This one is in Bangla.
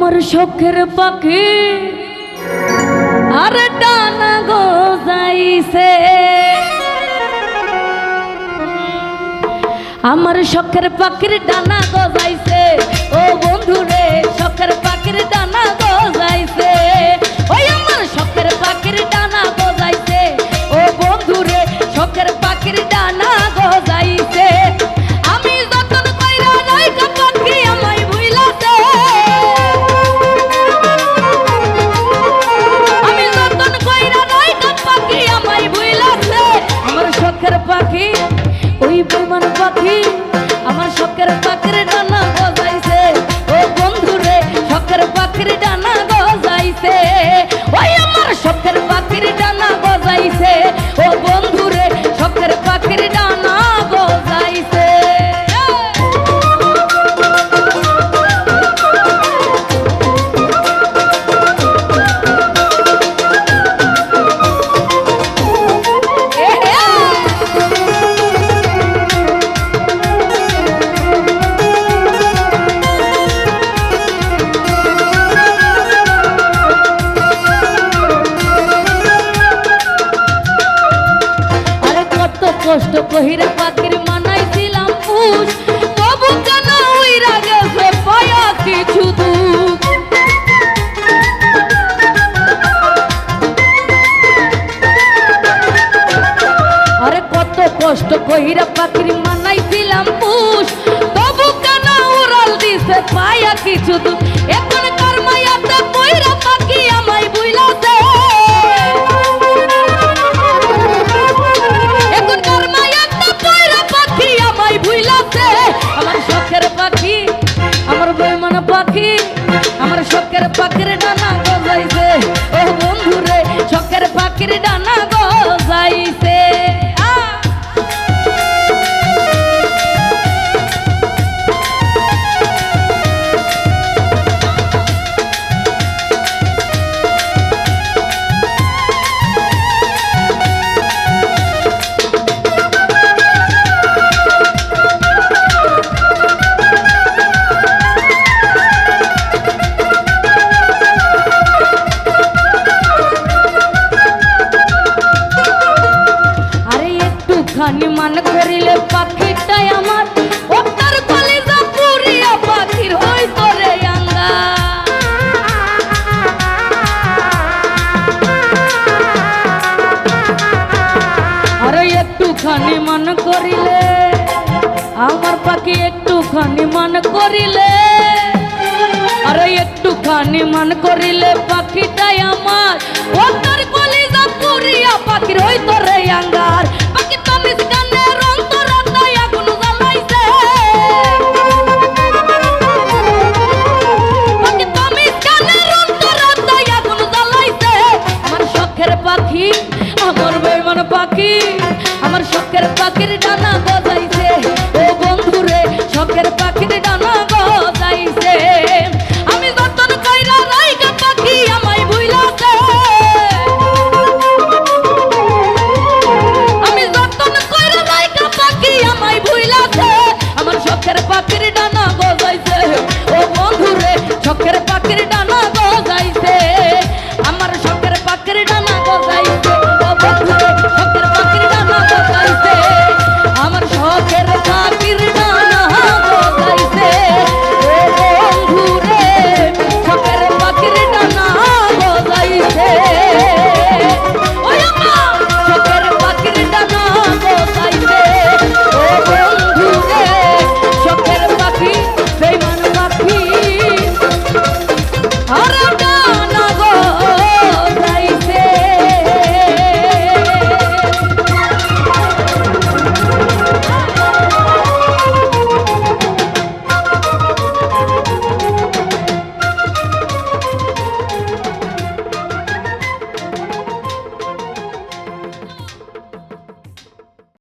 আমার শখের পাখি। আর ডানা গজাইছে। আমার শখের পাখির ডানা গজাইছে। ওই বেমান পাখি আমার শখের পাখির ডানা কষ্ট কহিরে পাখির মানাইছিলাম পুষ তবু কেন উইরা গেছে পায়া কিছু দুঃখ আরে কত কষ্ট কহিরা পাখির মানাইছিলাম পুষ তবু কেন উড়াল দিছে পায়া কিছু দুঃখ পাখির গো গজাইছে একটুখানি মান করিলে পাখিটাই আমার। ওটার কলিজা পাখির হই আঙ্গা। মান করিলে, আমার পাখি একটুখানি মান করিলে। আরে একটুখানি মান করিলে পাখিটাই আমার। পাখির হই তোরে তুমি আমার শখের পাখির ডানা গজাইছে। ও বন্ধুরে, শখের পাখির ডানা গজাইছে। আমি যতন কইরা রাইগা পাখি আমায় ভুইলাছে। আমি যতন কইরা রাইগা পাখি আমায় ভুইলাছে। আমার শখের পাখির ডানা গজাইছে।